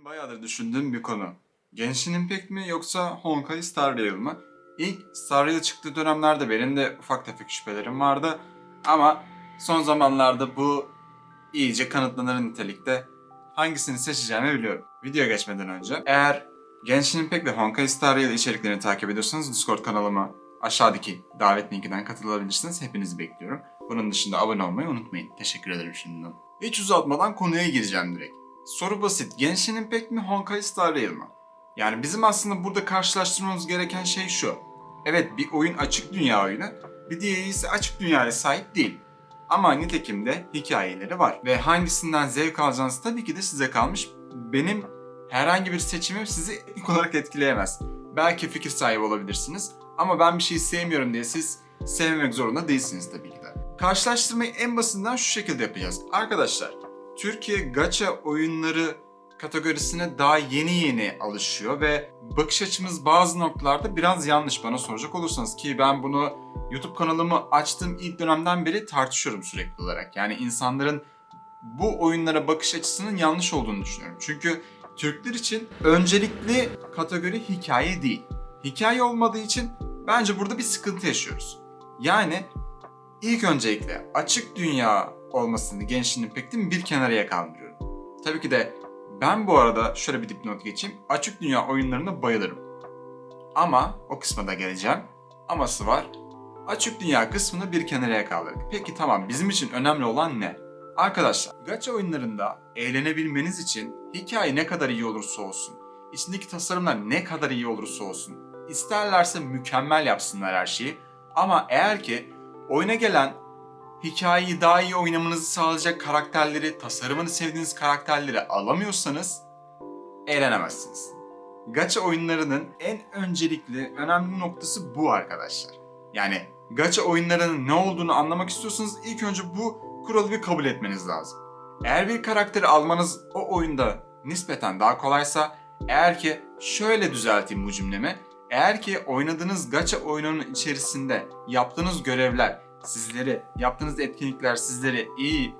Benim bayağıdır düşündüğüm bir konu. Genshin Impact mi yoksa Honkai Star Rail mı? İlk Star Rail çıktığı dönemlerde benim de ufak tefek şüphelerim vardı. Ama son zamanlarda bu iyice kanıtlanır nitelikte. Hangisini seçeceğimi biliyorum. Videoya geçmeden önce eğer Genshin Impact ve Honkai Star Rail içeriklerini takip ediyorsanız Discord kanalıma aşağıdaki davet linkinden katılabilirsiniz. Hepinizi bekliyorum. Bunun dışında abone olmayı unutmayın. Teşekkür ederim şimdiden. Hiç uzatmadan konuya gireceğim direkt. Soru basit. Genshin Impact mi Honkai Star Rail mi? Yani bizim aslında burada karşılaştırmamız gereken şey şu. Evet bir oyun açık dünya oyunu. Bir diğeri ise açık dünyaya sahip değil. Ama nitekim de hikayeleri var. Ve hangisinden zevk alacağınız tabii ki de size kalmış. Benim herhangi bir seçimim sizi ilk olarak etkileyemez. Belki fikir sahibi olabilirsiniz. Ama ben bir şeyi sevmiyorum diye siz sevmemek zorunda değilsiniz tabii ki de. Karşılaştırmayı en basitinden şu şekilde yapacağız. Arkadaşlar, Türkiye gacha oyunları kategorisine daha yeni yeni alışıyor ve bakış açımız bazı noktalarda biraz yanlış bana soracak olursanız ki ben bunu YouTube kanalımı açtığım ilk dönemden beri tartışıyorum sürekli olarak. Yani insanların bu oyunlara bakış açısının yanlış olduğunu düşünüyorum. Çünkü Türkler için öncelikli kategori hikaye değil. Hikaye olmadığı için bence burada bir sıkıntı yaşıyoruz. Yani ilk öncelikle açık dünya olmasını Genshin Impact'in bir kenarıya kaldırıyorum. Tabii ki de ben bu arada şöyle bir dipnot geçeyim. Açık dünya oyunlarına bayılırım. Ama o kısma da geleceğim. Aması var. Açık dünya kısmını bir kenarıya kaldırdık. Peki tamam bizim için önemli olan ne? Arkadaşlar, gacha oyunlarında eğlenebilmeniz için hikaye ne kadar iyi olursa olsun, içindeki tasarımlar ne kadar iyi olursa olsun, isterlerse mükemmel yapsınlar her şeyi. Ama eğer ki oyuna gelen hikayeyi daha iyi oynamanızı sağlayacak karakterleri, tasarımını sevdiğiniz karakterleri alamıyorsanız eğlenemezsiniz. Gacha oyunlarının en öncelikli, önemli noktası bu arkadaşlar. Yani gacha oyunlarının ne olduğunu anlamak istiyorsanız ilk önce bu kuralı bir kabul etmeniz lazım. Eğer bir karakteri almanız o oyunda nispeten daha kolaysa, eğer ki şöyle düzelteyim bu cümlemi, eğer ki oynadığınız gacha oyununun içerisinde yaptığınız görevler sizleri, yaptığınız etkinlikler sizleri iyi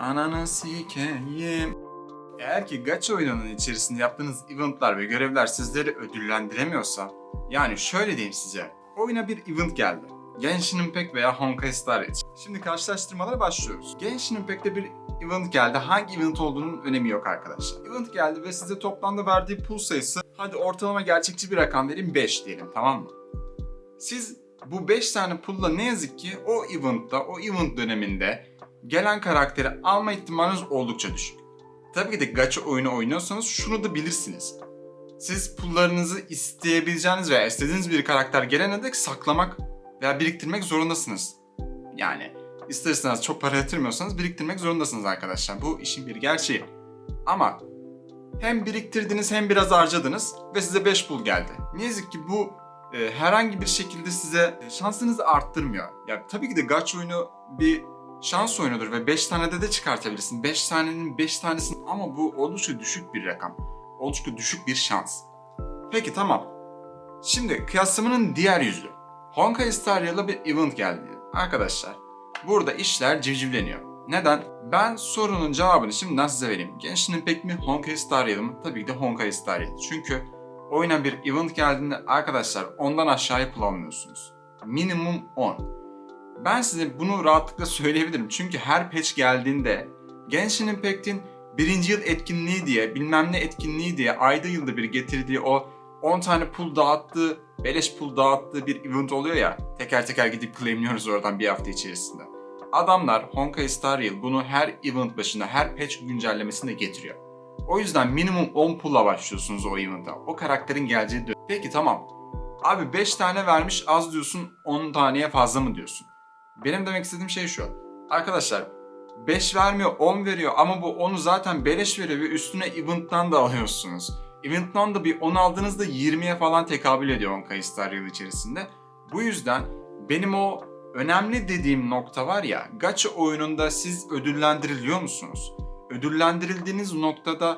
ananı sikeyim. Eğer ki gacha oyununun içerisinde yaptığınız eventlar ve görevler sizleri ödüllendiremiyorsa, yani şöyle diyeyim size, oyuna bir event geldi. Genshin Impact veya Honkai Star Rail. Şimdi karşılaştırmalara başlıyoruz. Genshin Impact'te bir event geldi. Hangi event olduğunun önemi yok arkadaşlar. Event geldi ve size toplamda verdiği pool sayısı, hadi ortalama gerçekçi bir rakam vereyim 5 diyelim tamam mı? Siz bu 5 tane pulla ne yazık ki o eventta, o event döneminde gelen karakteri alma ihtimaliniz oldukça düşük. Tabii ki de gacha oyunu oynuyorsanız şunu da bilirsiniz. Siz pullarınızı isteyebileceğiniz veya istediğiniz bir karakter gelene dek saklamak veya biriktirmek zorundasınız. Yani isterseniz çok para yatırmıyorsanız biriktirmek zorundasınız arkadaşlar. Bu işin bir gerçeği. Ama hem biriktirdiniz hem biraz harcadınız ve size 5 pul geldi. Ne yazık ki bu e, herhangi bir şekilde size şansınızı arttırmıyor. Ya tabii ki de gacha oyunu bir şans oyunudur ve 5 tane de de çıkartabilirsin. 5 tanenin 5 tanesini ama bu oldukça düşük bir rakam. Oldukça düşük bir şans. Peki tamam. Şimdi kıyaslamanın diğer yüzü. Honkai Star Rail'a bir event geldi. Arkadaşlar burada işler civcivleniyor. Neden? Ben sorunun cevabını şimdiden size vereyim. Genshin Impact mi Honkai Star Rail mi? Tabii ki de Honkai Star Rail. Çünkü oyuna bir event geldiğinde arkadaşlar ondan aşağıya kullanmıyorsunuz. Minimum 10. Ben size bunu rahatlıkla söyleyebilirim. Çünkü her patch geldiğinde Genshin Impact'in birinci yıl etkinliği diye, bilmem ne etkinliği diye ayda yılda bir getirdiği o 10 tane pul dağıttığı, beleş pul dağıttığı bir event oluyor ya. Teker teker gidip claimliyoruz oradan bir hafta içerisinde. Adamlar Honkai Star Rail bunu her event başında, her patch güncellemesinde getiriyor. O yüzden minimum 10 pulla başlıyorsunuz o event'a. O karakterin geleceği dön. Peki tamam. Abi 5 tane vermiş az diyorsun 10 taneye fazla mı diyorsun? Benim demek istediğim şey şu. Arkadaşlar 5 vermiyor 10 veriyor ama bu 10'u zaten beleş veriyor ve üstüne event'tan da alıyorsunuz. Event'tan da bir 10 aldığınızda 20'ye falan tekabül ediyor Honkai Star Rail içerisinde. Bu yüzden benim o önemli dediğim nokta var ya gacha oyununda siz ödüllendiriliyor musunuz? Ödüllendirildiğiniz noktada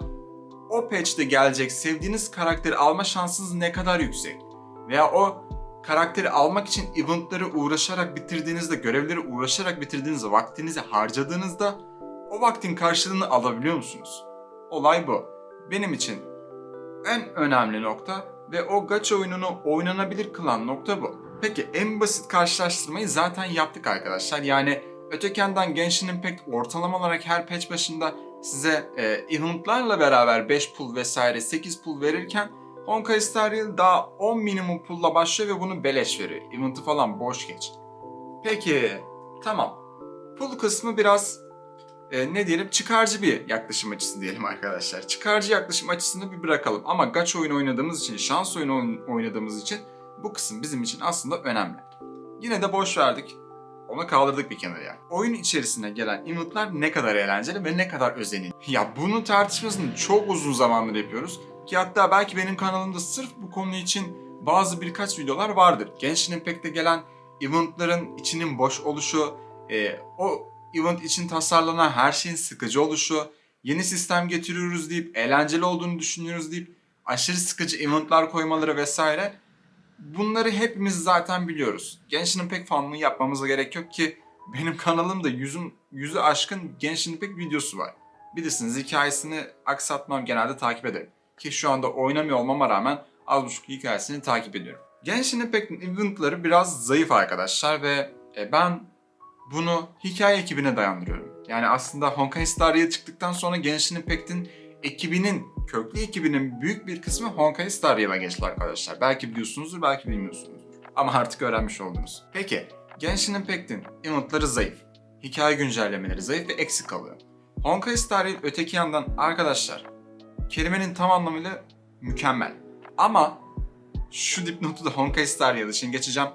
o patch'te gelecek sevdiğiniz karakteri alma şansınız ne kadar yüksek? Veya o karakteri almak için eventları uğraşarak bitirdiğinizde, görevleri uğraşarak bitirdiğinizde, vaktinizi harcadığınızda o vaktin karşılığını alabiliyor musunuz? Olay bu. benim için en önemli nokta ve o gacha oyununu oynanabilir kılan nokta bu. Peki en basit karşılaştırmayı zaten yaptık arkadaşlar. Yani öteki yandan Genshin Impact ortalama olarak her patch başında size e, eventlarla beraber 5 pull vesaire 8 pull verirken Honkai Star Rail daha 10 minimum pull'la başlıyor ve bunu beleş veriyor. Event'ı falan boş geç. Peki tamam. Pull kısmı biraz e, ne diyelim çıkarcı bir yaklaşım açısı diyelim arkadaşlar. Çıkarcı yaklaşım açısını bir bırakalım. Ama gacha oyun oynadığımız için, şans oyunu oyn- oynadığımız için bu kısım bizim için aslında önemli. Yine de boş verdik. Onu kaldırdık bir kenara. Oyun içerisine gelen eventlar ne kadar eğlenceli ve ne kadar özenli. Ya bunun tartışmasını çok uzun zamandır yapıyoruz. Ki hatta belki benim kanalımda sırf bu konu için bazı birkaç videolar vardır. Genshin Impact'te gelen eventların içinin boş oluşu, e, o event için tasarlanan her şeyin sıkıcı oluşu, yeni sistem getiriyoruz deyip, eğlenceli olduğunu düşünüyoruz deyip, aşırı sıkıcı eventlar koymaları vesaire. Bunları hepimiz zaten biliyoruz. Genshin Impact fanlığı yapmamıza gerek yok ki benim kanalımda yüzün, yüzü aşkın Genshin Impact videosu var. Bilirsiniz hikayesini aksatmam genelde takip ederim. Ki şu anda oynamıyor olmama rağmen az buçuk hikayesini takip ediyorum. Genshin Impact'in eventları biraz zayıf arkadaşlar ve e, ben bunu hikaye ekibine dayandırıyorum. Yani aslında Honkai Star çıktıktan sonra Genshin Impact'in ekibinin, köklü ekibinin büyük bir kısmı Honkai Star Rail'a geçti arkadaşlar. Belki biliyorsunuzdur, belki bilmiyorsunuzdur. Ama artık öğrenmiş oldunuz. Peki, Genshin Impact'in eventları zayıf. Hikaye güncellemeleri zayıf ve eksik kalıyor. Honkai Star Rail öteki yandan arkadaşlar, kelimenin tam anlamıyla mükemmel. Ama şu dipnotu da Honkai Star Rail için geçeceğim.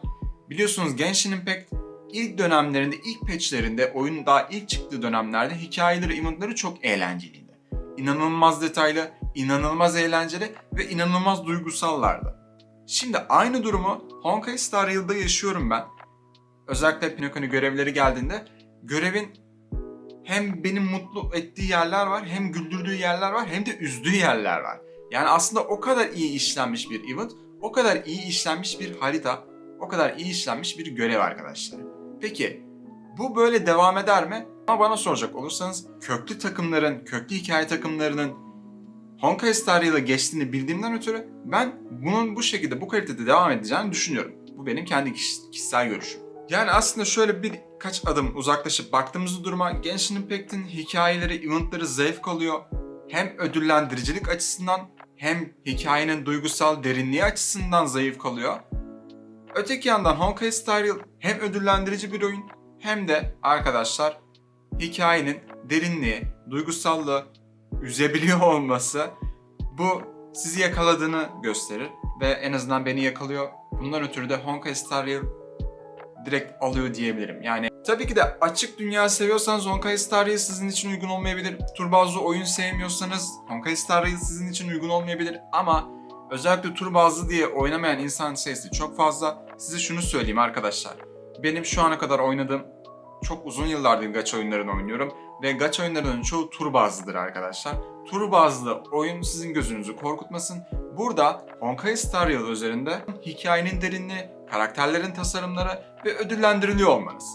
Biliyorsunuz Genshin Impact ilk dönemlerinde, ilk patchlerinde, oyunun daha ilk çıktığı dönemlerde hikayeleri, eventları çok eğlenceliydi. İnanılmaz detaylı, inanılmaz eğlenceli ve inanılmaz duygusallardı. Şimdi aynı durumu Honkai Star Rail'da yaşıyorum ben. Özellikle Pinocchio'nun görevleri geldiğinde görevin hem beni mutlu ettiği yerler var, hem güldürdüğü yerler var, hem de üzdüğü yerler var. Yani aslında o kadar iyi işlenmiş bir event, o kadar iyi işlenmiş bir harita, o kadar iyi işlenmiş bir görev arkadaşlar. Peki bu böyle devam eder mi? Ama bana soracak olursanız köklü takımların, köklü hikaye takımlarının Honkai Star Rail'a geçtiğini bildiğimden ötürü ben bunun bu şekilde bu kalitede devam edeceğini düşünüyorum. Bu benim kendi kişi- kişisel görüşüm. Yani aslında şöyle birkaç adım uzaklaşıp baktığımızda duruma Genshin Impact'in hikayeleri, eventları zayıf kalıyor. Hem ödüllendiricilik açısından hem hikayenin duygusal derinliği açısından zayıf kalıyor. Öteki yandan Honkai Star Rail hem ödüllendirici bir oyun hem de arkadaşlar hikayenin derinliği, duygusallığı, üzebiliyor olması bu sizi yakaladığını gösterir ve en azından beni yakalıyor. Bundan ötürü de Honkai Star Rail direkt alıyor diyebilirim. Yani tabii ki de açık dünya seviyorsanız Honkai Star Rail sizin için uygun olmayabilir. Tur bazlı oyun sevmiyorsanız Honkai Star Rail sizin için uygun olmayabilir ama özellikle tur bazlı diye oynamayan insan sayısı çok fazla. Size şunu söyleyeyim arkadaşlar. Benim şu ana kadar oynadığım çok uzun yıllardır gacha oyunlarını oynuyorum ve gacha oyunlarının çoğu tur bazlıdır arkadaşlar. Tur bazlı oyun sizin gözünüzü korkutmasın. Burada Honkai Star Rail üzerinde hikayenin derinliği, karakterlerin tasarımları ve ödüllendiriliyor olmanız.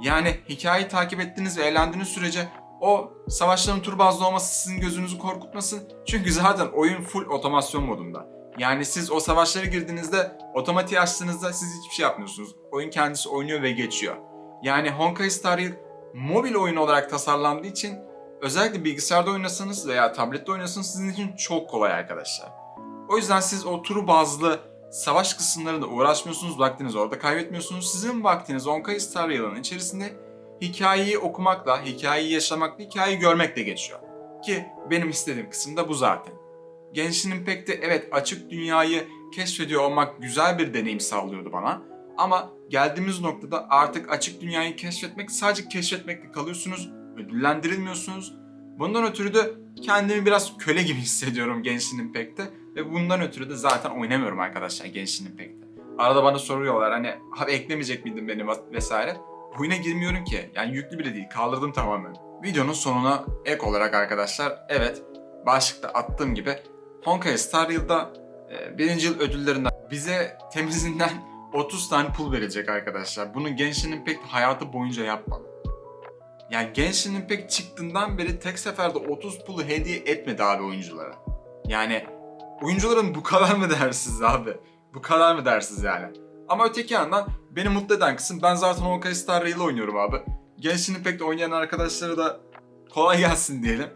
Yani hikayeyi takip ettiğiniz ve eğlendiğiniz sürece o savaşların tur bazlı olması sizin gözünüzü korkutmasın. Çünkü zaten oyun full otomasyon modunda. Yani siz o savaşlara girdiğinizde otomatiği açtığınızda siz hiçbir şey yapmıyorsunuz. Oyun kendisi oynuyor ve geçiyor. Yani Honkai Star Rail mobil oyun olarak tasarlandığı için özellikle bilgisayarda oynasanız veya tablette oynasanız sizin için çok kolay arkadaşlar. O yüzden siz o turu bazlı savaş kısımlarında uğraşmıyorsunuz, vaktinizi orada kaybetmiyorsunuz. Sizin vaktiniz Honkai Star Rail'ın içerisinde hikayeyi okumakla, hikayeyi yaşamakla, hikayeyi görmekle geçiyor. Ki benim istediğim kısım da bu zaten. Genshin Impact'te evet açık dünyayı keşfediyor olmak güzel bir deneyim sağlıyordu bana. Ama geldiğimiz noktada artık açık dünyayı keşfetmek sadece keşfetmekle kalıyorsunuz, ödüllendirilmiyorsunuz. Bundan ötürü de kendimi biraz köle gibi hissediyorum Genshin Impact'te ve bundan ötürü de zaten oynamıyorum arkadaşlar Genshin Impact'te. Arada bana soruyorlar hani abi eklemeyecek miydin beni vesaire. Oyuna girmiyorum ki. Yani yüklü bile değil. Kaldırdım tamamen. Videonun sonuna ek olarak arkadaşlar evet başlıkta attığım gibi Honkai Star Rail'da birinci yıl ödüllerinden bize temizinden 30 tane pul verecek arkadaşlar. Bunu Genshin Impact hayatı boyunca yapmadı. Yani Genshin Impact çıktığından beri tek seferde 30 pulu hediye etmedi abi oyunculara. Yani oyuncuların bu kadar mı değersiz abi? Bu kadar mı değersiz yani? Ama öteki yandan beni mutlu eden kısım ben zaten Honkai Star Rail'ı oynuyorum abi. Genshin Impact oynayan arkadaşlara da kolay gelsin diyelim.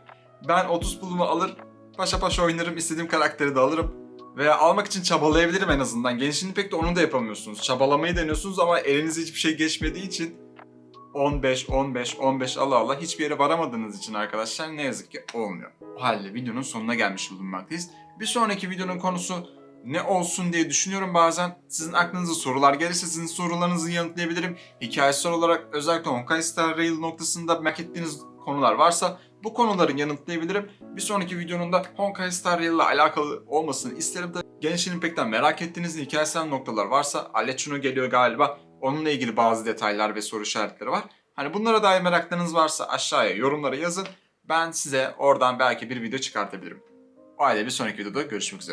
Ben 30 pulumu alır, paşa paşa oynarım, istediğim karakteri de alırım. Veya almak için çabalayabilirim en azından. Genshin Impact'te onu da yapamıyorsunuz. Çabalamayı deniyorsunuz ama elinize hiçbir şey geçmediği için 15, 15, 15 Allah Allah hiçbir yere varamadığınız için arkadaşlar ne yazık ki olmuyor. O halde videonun sonuna gelmiş bulunmaktayız. Bir sonraki videonun konusu ne olsun diye düşünüyorum bazen. Sizin aklınıza sorular gelirse sizin sorularınızı yanıtlayabilirim. Hikayesel olarak özellikle Honkai Star Rail noktasında merak ettiğiniz konular varsa bu konuları yanıtlayabilirim. Bir sonraki videonun da Honkai Star Rail ile alakalı olmasını isterim de Genshin Impact'ten merak ettiğiniz hikayesel noktalar varsa Alechuno geliyor galiba. Onunla ilgili bazı detaylar ve soru işaretleri var. Hani bunlara dair meraklarınız varsa aşağıya yorumlara yazın. Ben size oradan belki bir video çıkartabilirim. O halde bir sonraki videoda görüşmek üzere.